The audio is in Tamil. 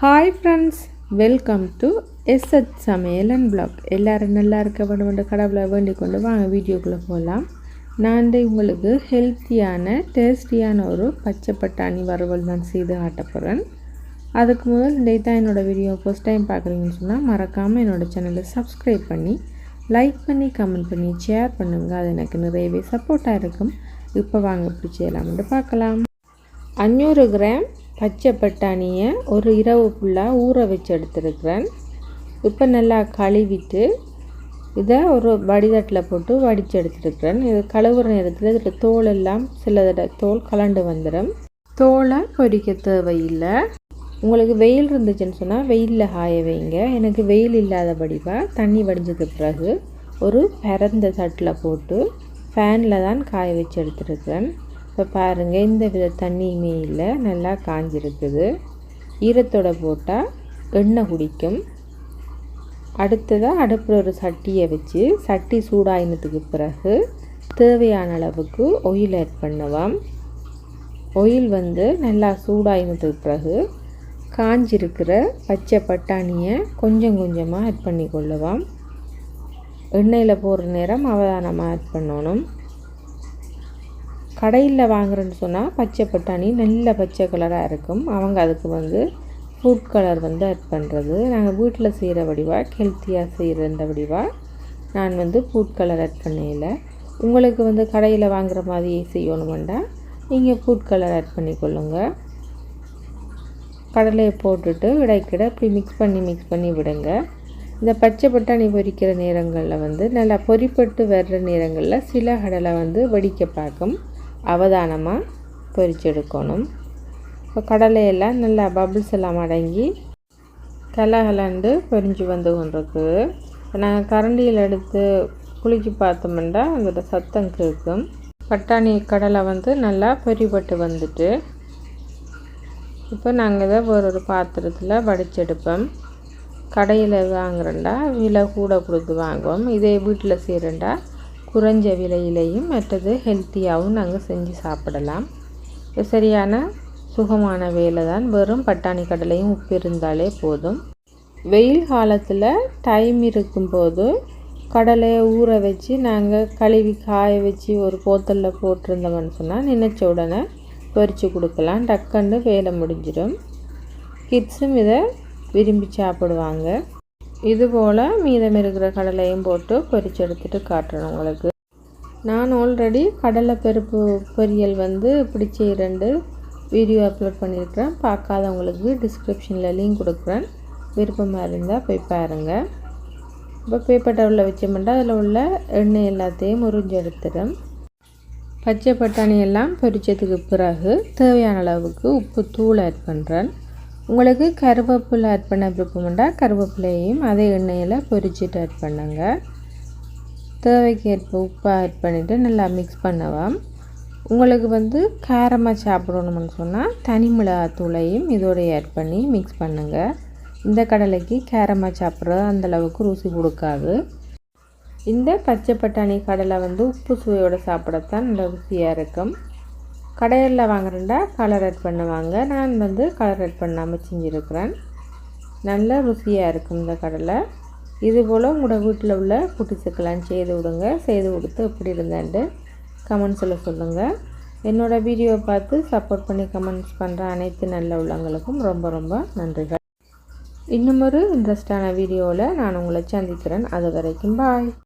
Hi friends welcome to SH சமையல் அண்ட் பிளாக் எல்லோரும் நல்லா இருக்க வேண்டும் கடவுளை வேண்டிக் கொண்டு வாங்க வீடியோக்குள்ளே போகலாம் நான் உங்களுக்கு ஹெல்த்தியான டேஸ்டியான ஒரு பச்சை பட்டாணி வறுவல் தான் செய்து காட்ட போகிறேன் அதுக்கு முதல் டே தான் என்னோடய வீடியோ ஃபஸ்ட் டைம் பார்க்குறீங்கன்னு சொன்னால் மறக்காமல் என்னோடய சேனலை சப்ஸ்கிரைப் பண்ணி லைக் பண்ணி கமெண்ட் பண்ணி ஷேர் பண்ணுங்கள் அது எனக்கு நிறையவே சப்போர்ட்டாக இருக்கும். இப்போ வாங்க இப்படி செய்யலாம்னு பார்க்கலாம். அஞ்சூறு கிராம் பச்சை பட்டாணியை ஒரு இரவு ஃபுல்லாக ஊற வச்சு எடுத்துருக்கிறேன். இப்போ நல்லா கழுவிட்டு இதை ஒரு வடிதட்டில் போட்டு வடித்து எடுத்துருக்கிறேன். இது கழுவுற நேரத்தில் இதில் தோல் எல்லாம் சில தோல் கலண்டு வந்துடும் தோலை பொறிக்க தேவையில்லை. உங்களுக்கு வெயில் இருந்துச்சுன்னு சொன்னால் வெயிலில் காய வைங்க. எனக்கு வெயில் இல்லாத இல்லாதபடிவா தண்ணி வடிஞ்சது பிறகு ஒரு பரந்த தட்டில் போட்டு ஃபேனில் தான் காய வச்சு எடுத்துருக்கிறேன். இப்போ பாருங்கள் எந்த வித தண்ணியுமே இல்லை நல்லா காஞ்சிருக்குது. ஈரத்தோட போட்டால் எண்ணெய் குடிக்கும். அடுத்ததாக அடுப்பில் ஒரு சட்டியை வச்சு சட்டி சூடாயினத்துக்கு பிறகு தேவையான அளவுக்கு ஒயில் ஆட் பண்ணுவோம் ஒயில் வந்து நல்லா சூடாயினத்துக்கு பிறகு காஞ்சிருக்கிற பச்சை பட்டாணியை கொஞ்சம் கொஞ்சமாக ஆட் பண்ணி கொள்ளுவோம் எண்ணெயில் போடுற நேரம் அவதானமாக ஆட் பண்ணணும். கடையில் வாங்குறேன்னு சொன்னால் பச்சை பட்டாணி நல்ல பச்சை கலராக இருக்கும். அவங்க அதுக்கு வந்து ஃபுட் கலர் வந்து ஆட் பண்ணுறது நாங்கள் வீட்டில் செய்கிற வடிவாக ஹெல்த்தியாக செய்கிற வடிவாக நான் வந்து ஃபுட் கலர் ஆட் பண்ணல உங்களுக்கு வந்து கடையில் வாங்குகிற மாதிரி செய்யணுமெண்டா நீங்கள் ஃபுட் கலர் ஆட் கொள்ளுங்கள் கடலையை போட்டுட்டு இடைக்கிட இப்படி மிக்ஸ் பண்ணி மிக்ஸ் பண்ணி விடுங்க. இந்த பச்சை பட்டாணி பொரிக்கிற நேரங்களில் வந்து நல்லா பொறிப்பட்டு வர்ற நேரங்களில் சில கடலை வந்து வெடிக்க பார்க்கும். அவதானமாக பொரிச்செடுக்கணும் இப்போ கடலையெல்லாம் நல்லா பபிள்ஸ் எல்லாம் அடங்கி கலகலண்டு பொரிஞ்சு வந்து கொண்டிருக்கு. இப்போ நாங்கள் கரண்டியில் எடுத்து குளிக்கி பார்த்தோம்னா அதோட சத்தம் கேட்கும். பட்டாணி கடலை வந்து நல்லா பொறிப்பட்டு வந்துட்டு இப்போ நாங்கள் இதை ஒரு ஒரு பாத்திரத்தில் வடிச்செடுப்போம். கடையில் வாங்குறேன்டா விலை கூட கொடுத்து வாங்குவோம். இதே வீட்டில் செய்கிறேன்டா குறைஞ்ச விலையிலையும் மற்றது ஹெல்த்தியாகவும் நாங்கள் செஞ்சு சாப்பிடலாம். சரியான சுகமான வேலை தான். வெறும் பட்டாணி கடலையும் உப்பு இருந்தாலே போதும். வெயில் காலத்தில் டைம் இருக்கும்போது கடலையை ஊற வச்சு நாங்கள் கழுவி காய வச்சு ஒரு போத்தலில் போட்டிருந்தோம்னு சொன்னால் நினச்ச உடனே பொறிச்சு கொடுக்கலாம். டக்குன்னு வேலை முடிஞ்சிடும். கிட்ஸும் இதை விரும்பி சாப்பிடுவாங்க. இதுபோல் மீதம் இருக்கிற கடலையும் போட்டு பொரிச்சு எடுத்துகிட்டு காட்டுறேன் உங்களுக்கு. நான் ஆல்ரெடி கடலை பருப்பு பொரியல் வந்து பிடிச்ச ரெண்டு வீடியோ அப்லோட் பண்ணியிருக்கிறேன். பார்க்காதவங்களுக்கு டிஸ்கிரிப்ஷனில் லிங்க் கொடுக்குறேன். விருப்பமாக இருந்தால் போய் பாருங்கள் இப்போ பேப்பர் டவுலில் வச்சோம்னா அதில் உள்ள எண்ணெய் எல்லாத்தையும் முறிஞ்சு எடுத்துடும் பச்சை பட்டாணி எல்லாம் பொரிச்சதுக்கு பிறகு தேவையான அளவுக்கு உப்பு தூள் ஆட் பண்ணுறேன் உங்களுக்கு கருவேப்பிலை ஆட் பண்ண விருப்பம்ண்டா கருவேப்பிலையும் அதே எண்ணெயில் பொரிச்சிட்டு ஆட் பண்ணுங்க. தேவைக்கேற்ப உப்பை ஆட் பண்ணிவிட்டு நல்லா மிக்ஸ் பண்ணலாம். உங்களுக்கு வந்து காரமாக சாப்பிடணும்னு சொன்னால் தனி மிளகாத்தூளையும் இதோடைய ஆட் பண்ணி மிக்ஸ் பண்ணுங்கள் இந்த கடலைக்கு கேரமாக சாப்பிட்றது அந்தளவுக்கு ருசி கொடுக்காது. இந்த பச்சை பட்டாணி கடலை வந்து உப்பு சுவையோடு சாப்பிடத்தான் நல்ல ருசியாக இருக்கும். கடையில் வாங்குறேன்டா கலர் ரெட் பண்ணுவாங்க நான் வந்து கலர் ரெட் பண்ணாமல் செஞ்சுருக்கிறேன். நல்ல ருசியாக இருக்கும் இந்த கடலை இது போல் உங்களோட வீட்டில் உள்ள குட்டிசுக்கெல்லாம் செய்து விடுங்க. செய்து கொடுத்து எப்படி இருந்தேன்ட்டு கமெண்ட்ஸில் சொல்லுங்கள் என்னோடய வீடியோவை பார்த்து சப்போர்ட் பண்ணி கமெண்ட்ஸ் பண்ணுற அனைத்து நல்ல உள்ளவங்களுக்கும் ரொம்ப ரொம்ப நன்றிகள். இன்னும் ஒரு இன்ட்ரெஸ்டான வீடியோவில் நான் உங்களை சந்திக்கிறேன். அது வரைக்கும் பாய்